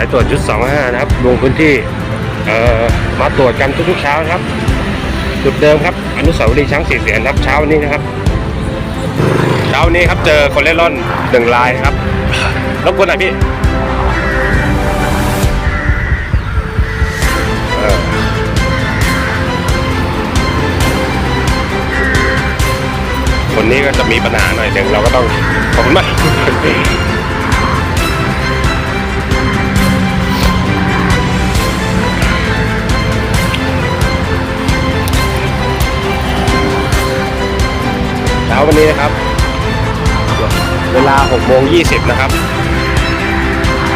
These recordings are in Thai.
ายตรวจชุด25 นะครับลงพื้นที่มาตรวจกันทุกๆเช้านะครับ จุดเดิมครับ อนุสาวรีย์ช้างสี่เสียนครับเช้านี้นะครับ เช้านี้ครับเจอคนเล่ร่อนหนึ่งรายครับรบกวนหน่อยพี่คนนี้ก็จะมีปัญหาหน่อยหนึ่งเราก็ต้องขอบคุณมาก วันนี้นะครับ เวลา6โมง20 นะครับ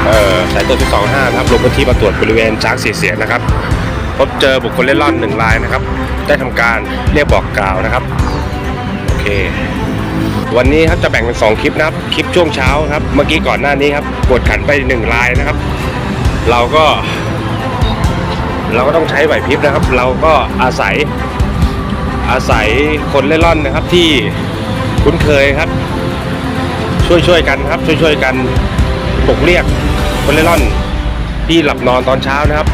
เอ่อสายตรวจที่25ครับลงพื้นที่มาตรวจบริเวณช้างเสียเสียนะครับ พบเจอบุคคลเล่ร่อนหนึ่งรายนะครับ ได้ทำการเรียกบอกกล่าวนะครับ โอเค วันนี้ครับจะแบ่งเป็น 2 คลิปนะครับ คลิปช่วงเช้าครับ เมื่อกี้ก่อนหน้านี้ครับกดขันไปหนึ่งรายนะครับ เราก็ เราก็ต้องใช้ไหวพริบนะครับ เราก็อาศัยอาศัยคนเล่ร่อนนะครับที่ คุ้นเคยครับ ช่วยช่วยๆกันครับ ช่วยช่วยๆกันปลุกเรียกคนเล่ร่อนที่หลับนอนตอนเช้านะครับ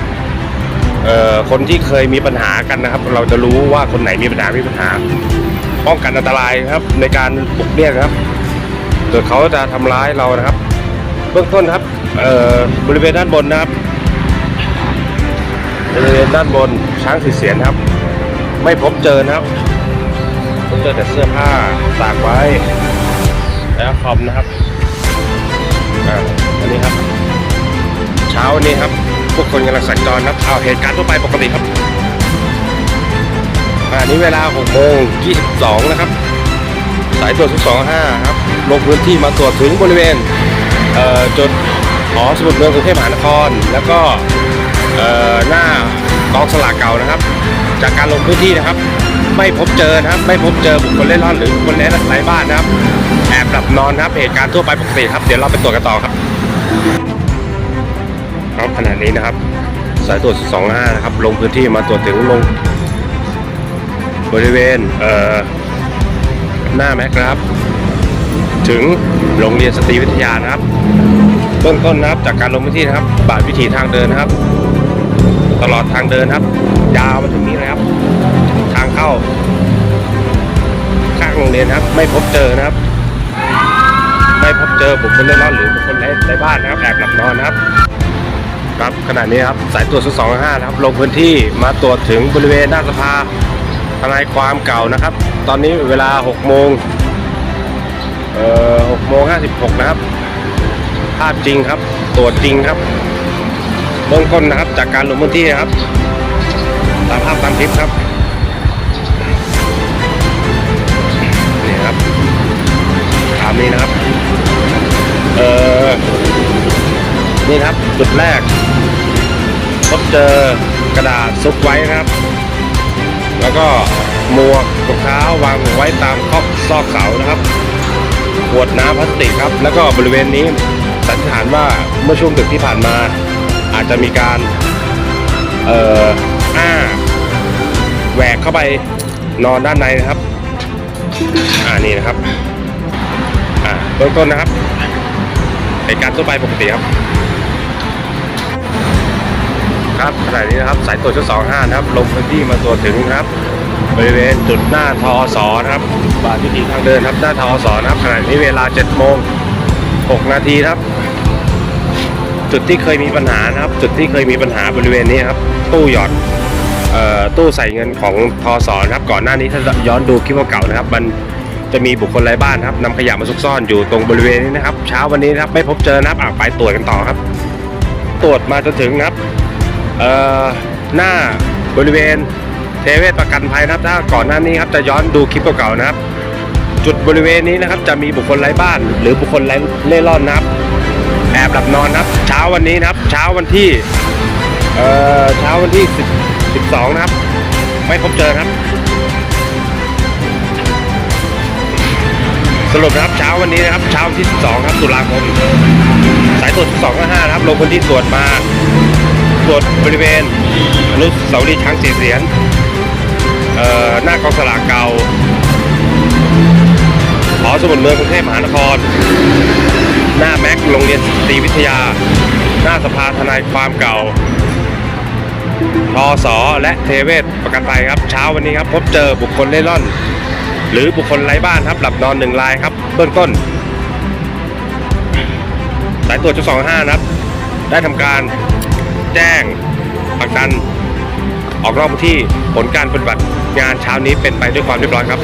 เอ่อคนที่เคยมีปัญหากันนะครับ เราจะรู้ว่าคนไหนมีปัญหาไม่มีปัญหาป้องกันอันตรายครับ ในการปลุกเรียกครับเกิดเขาจะทำร้ายเรานะครับ เบื้องต้นครับเอ่อบริเวณด้านบนนะครับบริเวณด้านบนช้างสีเสียนครับ ไม่พบเจอนะครับ เจอแต่เสื้อผ้าตากไว้ แล้วคอมนะครับอ่าอันนี้ครับ เช้าวันนี้ครับ พวกคนกำลังสัญจรครับเอาเหตุการณ์ทั่วไปปกติครับอันนี้เวลา6โมง22 นะครับ สายตรวจ225 ครับ ลงพื้นที่มาตรวจถึงบริเวณเอ่อจุดหอสมุดเมืองกรุงเทพมหานคร แล้วก็เอ่อหน้ากองสลากเก่านะครับ จากการลงพื้นที่นะครับ ไม่พบเจอนะครับ ไม่พบเจอบุคคลเล่ร่อนหรือบุคคลไร้บ้านนะครับ แอบหลับนอนครับเหตุการณ์ทั่วไปปกติครับ เดี๋ยวเราไปตรวจกันต่อครับครับขณะนี้นะครับ สายตรวจ25นะครับ ลงพื้นที่มาตรวจถึงลง บริเวณเอ่อหน้าแม็กนะครับ ถึงโรงเรียนสตรีวิทยานะครับเบื้องต้นนะครับจากการลงพื้นที่นะครับบาดวิถีทางเดินนะครับ ตลอดทางเดินครับ ยาวมาถึงนี้เลยครับ เข้า ข้างโรงเรียนครับ ไม่พบเจอนะครับ ไม่พบเจอบุคคลเล่ร่อนหรือบุคคลไร้ในบ้านนะครับแอบหลับนอนนะครับ ครับขณะนี้ครับสายตรวจสุสองห้านะครับลงพื้นที่มาตรวจถึงบริเวณหน้าสภาทนายความเก่านะครับ ตอนนี้เวลา6โมงเอ่อ6โมง56 นะครับ ภาพจริงครับ ตรวจจริงครับ เบื้องต้นนะครับ จากการลงพื้นที่นะครับ ตามภาพตามคลิปครับามนี้นะครับ เออนี่ครับจุดแรกพบเจอกระดาษซุกไว้นะครับ แล้วก็หมวกรองเท้าวางไว้ตามข้อซอกเสานะครับขวดน้ำพลาสติกครับ แล้วก็บริเวณนี้สันนิษฐานว่าเมื่อช่วงดึกที่ผ่านมา อาจจะมีการ เอ่ออ้าแหวกเข้าไปนอนด้านในนะครับ อ่านี่นะครับ อ่าเบื้องต้นนะครับเหตุการณ์ทั่วไปปกติครับ ครับขณะนี้นะครับสายตรวจชุด25 นะครับ ลงพื้นที่มาตรวจถึงนะครับบริเวณจุดหน้าทอสนะครับบาทวิถีทางเดินครับหน้าทอสนะครับขณะนี้เวลา7โมง6นาทีครับ จุดที่เคยมีปัญหานะครับ จุดที่เคยมีปัญหาบริเวณนี้ครับ ตู้หยอดเอ่อตู้ใส่เงินของทอสนะครับ ก่อนหน้านี้ถ้าย้อนดูคลิปเก่านะครับมัน จะมีบุคคลไร้บ้านครับนำขยะมาซุกซ่อนอยู่ตรงบริเวณนี้นะครับ เช้าวันนี้นะครับไม่พบเจอนะครับอะไปตรวจกันต่อครับ ตรวจมาจนถึงนะครับเอ่อหน้าบริเวณเทเวศประกันภัยนะครับถ้าก่อนหน้านี้ครับจะย้อนดูคลิปเก่าๆนะครับ จุดบริเวณนี้นะครับจะมีบุคคลไร้บ้าน หรือบุคคลไร้เล่ร่อนนะครับ แอบหลับนอนนะครับ เช้าวันนี้นะครับ เช้าวันที่เอ่อเช้าวันที่10 12นะครับ ไม่พบเจอครับ สรุปนะครับเช้าวันนี้นะครับเช้าที่ 12 ครับตุลาคมสายตรวจ2 5นะครับลงพื้นที่ตรวจมาตรวจบริเวณอนุสาวรีย์ช้างสีเสียนหน้ากองสลากเก่าหอสมุดเมืองกรุงเทพมหานคร หน้าแม็กโรงเรียนสตรีวิทยา หน้าสภาทนายความเก่าทอสอและเทเวศประกันภัยครับ เช้าวันนี้ครับ พบเจอบุคคลเล่ร่อน หรือบุคคลไร้บ้านครับหลับนอนหนึ่งรายครับเบื้องต้นสายตรวจจุดสองห้านะครับ ได้ทำการแจ้งประกันออกนอกพื้นที่ผลการปฏิบัติงานเช้านี้เป็นไปด้วยความเรียบร้อยครับ